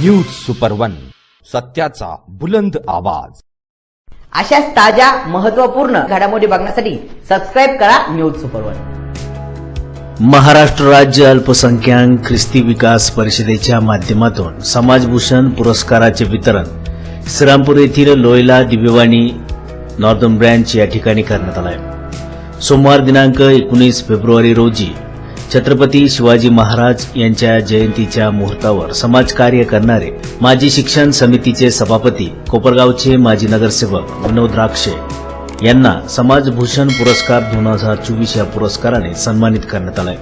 News super one सत्याचा बुलंद आवाज. अशाच ताज्या महत्त्वपूर्ण घडामोडी बघण्यासाठी सबस्क्राईब करा न्यूज सुपर वन महाराष्ट्र राज्य अल्पसंख्याक ख्रिस्ती विकास परिषदेच्या माध्यमातून समाजभूषण पुरस्काराचे वितरण श्रीरामपूर येथील लोयला दिव्यवाणी नॉर्दर्न ब्रँच या ठिकाणी करण्यात आलं आहे सोमवार दिनांक एकोणीस फेब्रुवारी रोजी छत्रपती शिवाजी महाराज यांच्या जयंतीच्या मुहूर्तावर समाजकार्य करणारे माजी शिक्षण समितीचे सभापती कोपरगावचे माजी नगरसेवक विनोद राक्षे यांना समाजभूषण पुरस्कार दोन हजार चोवीस या पुरस्काराने सन्मानित करण्यात आलाय.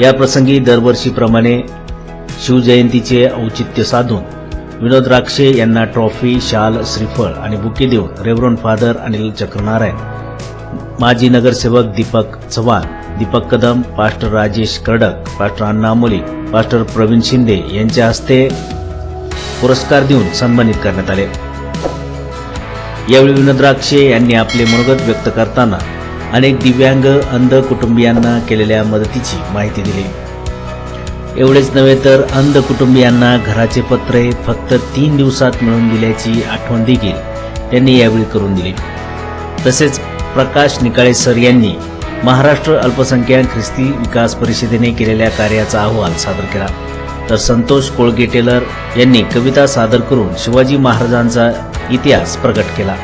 या प्रसंगी दरवर्षीप्रमाणे शिवजयंतीचे औचित्य साधून विनोद राक्षे यांना ट्रॉफी शाल श्रीफळ आणि बुके देऊन रेव्हरन फादर अनिल चक्रनारायण माजी नगरसेवक Deepak Chavan Deepak Kadam pastor Rajesh Kardak pastor Anna Moli pastor Praveen Shinde यांच्या हस्ते पुरस्कार देऊन सन्मानित करण्यात आले. यावेळी विनोद राक्षे यांनी आपले मनोगत व्यक्त करताना अनेक दिव्यांग अंध कुटुंबियांना केलेल्या मदतीची माहिती दिली. एवढेच नव्हे तर अंध कुटुंबियांना घराचे पत्रे फक्त तीन दिवसात मिळवून दिल्याची आठवण देखील त्यांनी यावेळी करून दिली. तसेच प्रकाश निकाळे सर यांनी महाराष्ट्र अल्पसंख्याक ख्रिस्ती विकास परिषदेने केलेल्या कार्याचा अहवाल सादर केला. तर संतोष कोळगे टेलर यांनी कविता सादर करून शिवाजी महाराजांचा इतिहास प्रकट केला.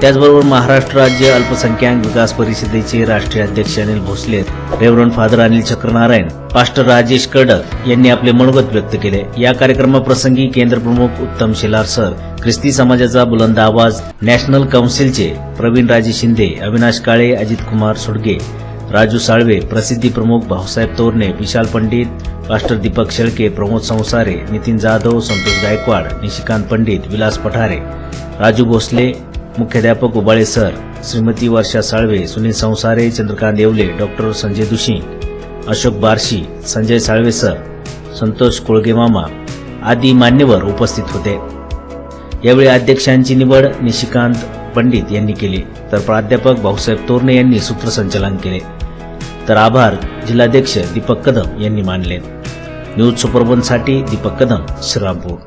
त्याचबरोबर महाराष्ट्र राज्य अल्पसंख्याक विकास परिषदेचे राष्ट्रीय अध्यक्ष Anil Bhosale reverend father Anil Chakranarayan pastor Rajesh Kadak यांनी आपले मनोगत व्यक्त केले. या कार्यक्रमाप्रसंगी केंद्र प्रमुख उत्तम शेलार सर ख्रिस्ती समाजाचा बुलंद आवाज नॅशनल काउन्सिलचे प्रवीण राजे शिंदे अविनाश काळे अजित कुमार सुडगे राजू साळवे प्रसिद्धी प्रमुख भाऊसाहेब तोरणे विशाल पंडित पास्टर दीपक शेळके प्रमोद संसारे नितीन जाधव संतोष गायकवाड निशिकांत पंडित विलास पठारे राजू भोसले मुख्याध्यापक Ubale sir Shrimati Varsha Salve Sunil Sansare Chandrakant Devle doctor Sanjay Dushi Ashok Barshi Sanjay Salve sir Santosh कोळगेमामा आदी मान्यवर उपस्थित होते. यावेळी अध्यक्षांची निवड निशिकांत पंडित यांनी केली तर प्राध्यापक भाऊसाहेब तोरणे यांनी सूत्रसंचालन केले. तर आभार जिल्हाध्यक्ष दीपक कदम यांनी मानले. न्यूज सुपरबनसाठी दीपक कदम श्रीरामपूर.